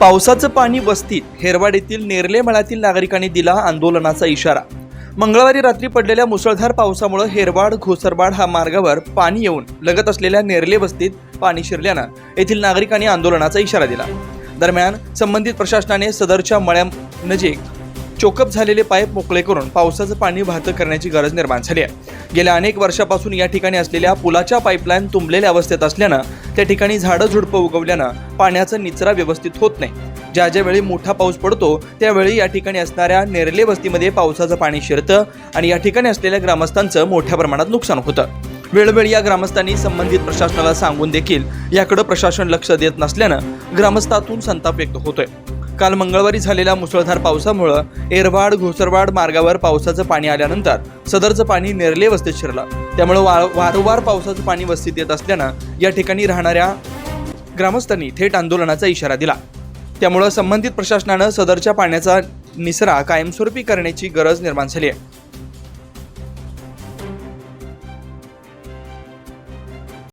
पावसाचं पाणी वस्तीत हेरवाड येथील नेरले मळातील नागरिकांनी दिला आंदोलनाचा इशारा. मंगळवारी रात्री पडलेल्या मुसळधार पावसामुळे हेरवाड घोसरवाड हा मार्गावर पाणी येऊन लगत असलेल्या नेरले वस्तीत पाणी शिरल्यानं येथील नागरिकांनी आंदोलनाचा इशारा दिला. दरम्यान संबंधित प्रशासनाने सदरच्या मळ्यानजीक म्हणजे चोकअप झालेले पाईप मोकळे करून पावसाचं पाणी वाहतं करण्याची गरज निर्माण झाली आहे. गेल्या अनेक वर्षापासून या ठिकाणी असलेल्या पुलाच्या पाईपलाईन तुंबलेल्या अवस्थेत असल्यानं त्या ठिकाणी झाडं झुडपं उगवल्यानं पाण्याचा निचरा व्यवस्थित होत नाही. ज्या ज्या वेळी मोठा पाऊस पडतो त्यावेळी या ठिकाणी असणाऱ्या नेरले वस्तीमध्ये पावसाचं पाणी शिरतं आणि या ठिकाणी असलेल्या ग्रामस्थांचं मोठ्या प्रमाणात नुकसान होतं. वेळोवेळी या ग्रामस्थांनी संबंधित प्रशासनाला सांगून देखील याकडे प्रशासन लक्ष देत नसल्यानं ग्रामस्थातून संताप व्यक्त होतोय. काल मंगळवारी झालेल्या मुसळधार पावसामुळं एरवाड घोसरवाड मार्गावर पावसाचं पाणी आल्यानंतर सदरचं पाणी नेरले वस्तीत शिरलं. त्यामुळे वा वारंवार पावसाचं पाणी वस्तीत येत असल्यानं या ठिकाणी राहणाऱ्या ग्रामस्थांनी थेट आंदोलनाचा इशारा दिला. त्यामुळं संबंधित प्रशासनानं सदरच्या पाण्याचा निसरा कायमस्वरूपी करण्याची गरज निर्माण झाली आहे.